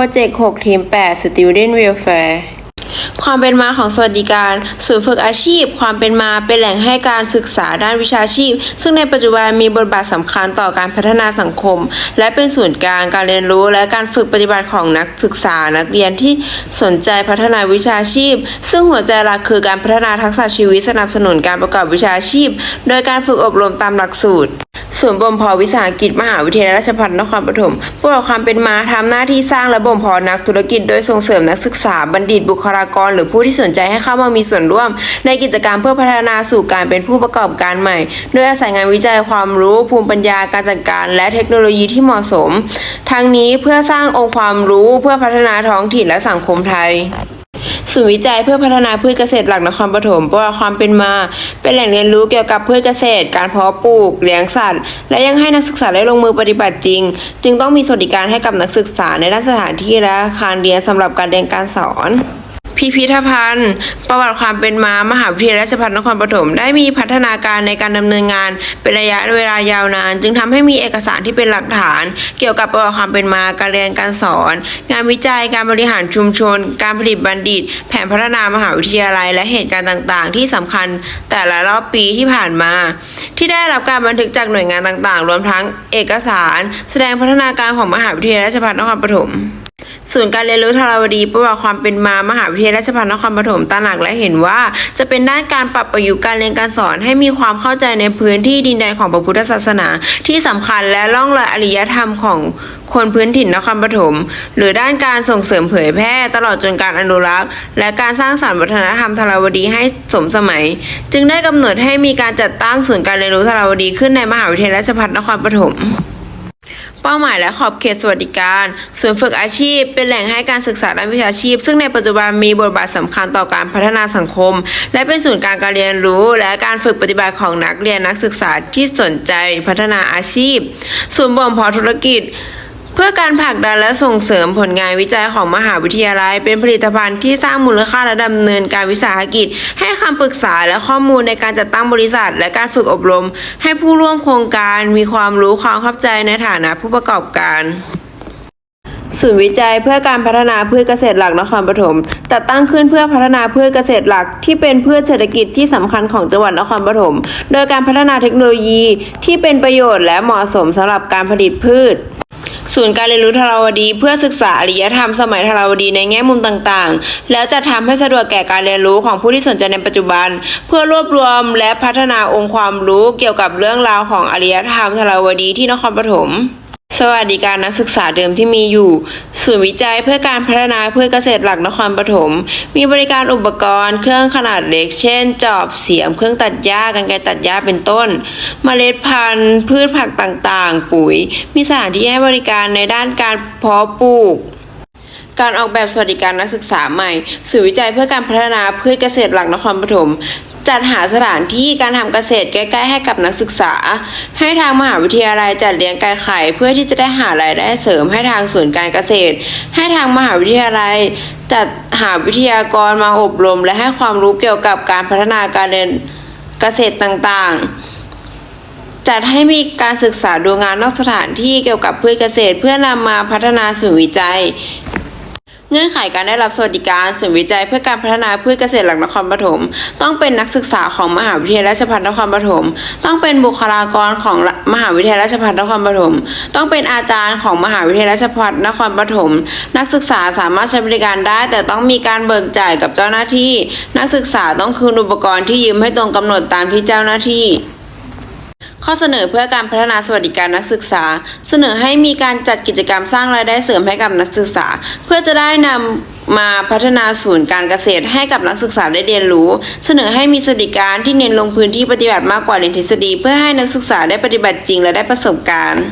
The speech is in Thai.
รเจกต์6ทีม8 Student Welfare ความเป็นมาของสวัสดิการ ศูนย์ฝึกอาชีพ ความเป็นมาเป็นแหล่งให้การศึกษาด้านวิชาชีพ ซึ่งในปัจจุบันมีบทบาทสำคัญต่อการพัฒนาสังคม และเป็นศูนย์กลางการเรียนรู้ และการฝึกปฏิบัติของนักศึกษานักเรียนที่สนใจพัฒนาวิชาชีพ ซึ่งหัวใจหลักคือการพัฒนาทักษะชีวิตสนับสนุนการประกอบวิชาชีพ โดยการฝึกอบรมตามหลักสูตรศูนย์บ่มเพาะวิสาหกิจมหาวิทยาลัยราชภัฏนครปฐมประกอบความเป็นมาทำหน้าที่สร้างและบ่มเพาะนักธุรกิจ โดยส่งเสริมนักศึกษาบัณฑิตบุคลากรหรือผู้ที่สนใจให้เข้ามามีส่วนร่วม ในกิจกรรมเพื่อพัฒนาสู่การเป็นผู้ประกอบการใหม่ โดยอาศัยงานวิจัยความรู้ ภูมิปัญญาการจัดการ และเทคโนโลยีที่เหมาะสม ทั้งนี้เพื่อสร้างองค์ความรู้เพื่อพัฒนาท้องถิ่นและสังคมไทยศูนย์วิจัยเพื่อพัฒนาพืชเกษตรหลักนครปฐมประวัติความเป็นมา เป็นแหล่งเรียนรู้เกี่ยวกับพืชเกษตร การเพาะปลูก เลี้ยงสัตว์ และยังให้นักศึกษาได้ลงมือปฏิบัติจริง จึงต้องมีสวัสดิการให้กับนักศึกษาในด้านสถานที่และอาคารเรียนสำหรับการเรียนการสอน พิพิธภัณฑ์ ประวัติความเป็นมามหาวิทยาลัยราชภัฏนครปฐมได้มีพัฒนาการในการดำเนินงานเป็นระยะเวลายาวนาน จึงทำให้มีเอกสารที่เป็นหลักฐาน เกี่ยวกับประวัติความเป็นมาการเรียนการสอน งานวิจัยการบริหารชุมชน การผลิตบัณฑิต แผนพัฒนามหาวิทยาลัย และเหตุการณ์ต่าง ๆ ที่สำคัญแต่ละรอบปีที่ผ่านมา ที่ได้รับการบันทึกจากหน่วยงานต่าง ๆ รวมทั้งเอกสาร แสดงพัฒนาการของมหาวิทยาลัยราชภัฏนครปฐม ศูนย์การเรียนรู้ธารวดีประวัติความเป็นมามหาวิทยาลัยราชภัฏนครปฐมตระหนักและเห็นว่า จะเป็นด้านการปรับประยุกต์การเรียนการสอนให้มีความเข้าใจในพื้นที่ดินแดนของพระพุทธศาสนา ที่สำคัญและล่องรอยอารยธรรมของคนพื้นถิ่นนครปฐมหรือด้านการส่งเสริมเผยแพร่ตลอดจนการอนุรักษ์ และการสร้างสรรค์วัฒนธรรมธารวดีให้สมสมัย จึงได้กำหนดให้มีการจัดตั้งศูนย์การเรียนรู้ธารวดีขึ้นในมหาวิทยาลัยราชภัฏนครปฐม เป้าหมายและขอบเขตสวัสดิการ ศูนย์ฝึกอาชีพ เป็นแหล่งให้การศึกษาด้านวิชาชีพ ซึ่งในปัจจุบันมีบทบาทสำคัญต่อการพัฒนาสังคม และเป็นศูนย์กลางการเรียนรู้ และการฝึกปฏิบัติของนักเรียนนักศึกษาที่สนใจพัฒนาอาชีพ ศูนย์บ่มเพาะธุรกิจ เพื่อการผลักดันและส่งเสริมผลงานวิจัยของมหาวิทยาลัย เป็นผลิตภัณฑ์ที่สร้างมูลค่าและดำเนินการวิสาหกิจ ให้คำปรึกษาและข้อมูลในการจัดตั้งบริษัท และการฝึกอบรม ให้ผู้ร่วมโครงการมีความรู้ความเข้าใจในฐานะผู้ประกอบการศูนย์วิจัยเพื่อการพัฒนาพืชเกษตรหลักนครปฐมจัดตั้งขึ้นเพื่อพัฒนาพืชเกษตรหลัก ที่เป็นพืชเศรษฐกิจที่สำคัญของจังหวัดนครปฐมโดยการพัฒนาเทคโนโลยีที่เป็นประโยชน์และเหมาะสมสำหรับการผลิตพืช ศูนย์การเรียนรู้ธาราวดี เพื่อศึกษาอารยธรรมสมัยธาราวดีในแง่มุมต่างๆ แล้วจะทำให้สะดวกแก่การเรียนรู้ของผู้ที่สนใจในปัจจุบัน เพื่อรวบรวมและพัฒนาองค์ความรู้เกี่ยวกับเรื่องราวของอารยธรรมธาราวดีที่นครปฐม สวัสดิการนักศึกษาเดิมที่มีอยู่ ศูนย์วิจัยเพื่อการพัฒนาเพืชเกษตรหลักนครปฐม มีบริการอุปกรณ์ เครื่องขนาดเล็ก เช่น จอบเสียม เครื่องตัดหญ้ากันไกรตัดหญ้าเป็นต้นเมล็ดพันธุ์ พืชผักต่างๆ ปุ๋ย มีสถานที่ให้บริการในด้านการเพาะปลูก การออกแบบสวัสดิการนักศึกษาใหม่ ศูนย์วิจัยเพื่อการพัฒนาพืชเกษตรหลักนครปฐม จัดหาสถานที่การทำเกษตรใกล้ๆให้กับนักศึกษา ให้ทางมหาวิทยาลัยจัดเลี้ยงไก่ไข่เพื่อที่จะได้หารายได้เสริมให้ทางศูนการเกษตร ให้ทางมหาวิทยาลัยจัดหาวิทยากรมาอบรม และให้ความรู้เกี่ยวกับการพัฒนาการเรียนเกษตรต่างๆจัดให้มีการศึกษาดูงานนอกสถานที่เกี่ยวกับพืชเกษตร เพื่อนำมาพัฒนาศูนย์วิจัย เงื่อนไขการได้รับสวัสดิการศูนย์วิจัยเพื่อการพัฒนาพืชเกษตรหลักนครปฐม ต้องเป็นนักศึกษาของมหาวิทยาลัยราชภัฏนครปฐม ต้องเป็นบุคลากรของมหาวิทยาลัยราชภัฏนครปฐม ต้องเป็นอาจารย์ของมหาวิทยาลัยราชภัฏนครปฐม นักศึกษาสามารถใช้บริการได้ แต่ต้องมีการเบิกจ่ายกับเจ้าหน้าที่ นักศึกษาต้องคืนอุปกรณ์ที่ยืมให้ตรงกำหนดตามที่เจ้าหน้าที่ ข้อเสนอเพื่อการพัฒนาสวัสดิการนักศึกษา เสนอให้มีการจัดกิจกรรมสร้างรายได้เสริมให้กับนักศึกษา เพื่อจะได้นำมาพัฒนาศูนย์การเกษตรให้กับนักศึกษาได้เรียนรู้ เสนอให้มีสวัสดิการที่เน้นลงพื้นที่ปฏิบัติมากกว่าเรียนทฤษฎี เพื่อให้นักศึกษาได้ปฏิบัติจริงและได้ประสบการณ์